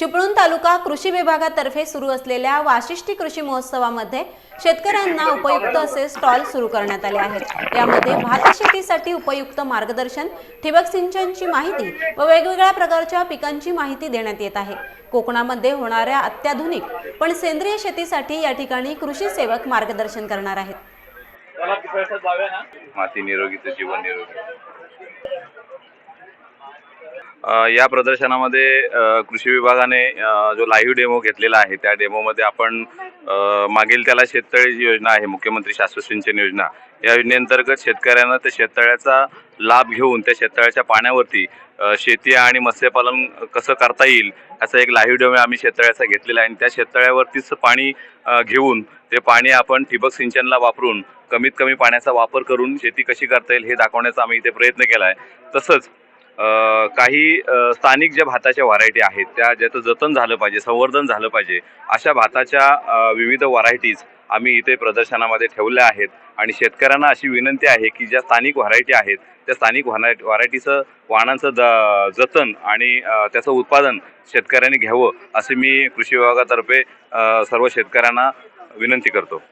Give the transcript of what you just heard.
चिपळूण तालुका कृषी विभागातर्फे सुरू असलेल्या वाशिष्ठी कृषी महोत्सवामध्ये शेतकऱ्यांना उपयुक्त असे स्टॉल सुरू करण्यात आले आहेत. यामध्ये भात शेतीसाठी उपयुक्त मार्गदर्शन ठिबक सिंचनची माहिती व वेगवेगळ्या प्रकारच्या पिकांची माहिती देण्यात येत आहे. कोकणामध्ये होणाऱ्या अत्याधुनिक पण सेंद्रिय शेतीसाठी या ठिकाणी कृषी सेवक मार्गदर्शन करणार आहेत. माती निरोगी तर जीवन निरोगी. या प्रदर्शनामध्ये कृषी विभागाने जो लाईव्ह डेमो घेतलेला आहे त्या डेमोमध्ये आपण मागील त्याला शेततळी जी योजना आहे मुख्यमंत्री शाश्वत सिंचन योजना या योजनेअंतर्गत शेतकऱ्यांना त्या शेततळ्याचा लाभ घेऊन त्या शेततळ्याच्या पाण्यावरती शेती आणि मत्स्यपालन कसं करता येईल असा एक लाईव्ह डेमो आम्ही शेततळ्याचा घेतलेला आहे आणि त्या शेततळ्यावरतीच पाणी घेऊन ते पाणी आपण ठिबक सिंचनला वापरून कमीत कमी पाण्याचा वापर करून शेती कशी करता येईल हे दाखवण्याचा आम्ही इथे प्रयत्न केला आहे. तसंच काही स्थानिक ज्या भाताच्या व्हरायटी आहेत त्या ज्याचं जतन झालं पाहिजे संवर्धन झालं पाहिजे अशा भाताच्या विविध व्हरायटीज आम्ही इथे प्रदर्शनामध्ये ठेवल्या आहेत. आणि शेतकऱ्यांना अशी विनंती आहे की ज्या स्थानिक व्हरायटी आहेत त्या स्थानिक व्हराय व्हरायटीचं वाहनांचं द जतन आणि त्याचं उत्पादन शेतकऱ्यांनी घ्यावं असे मी कृषी विभागातर्फे सर्व शेतकऱ्यांना विनंती करतो.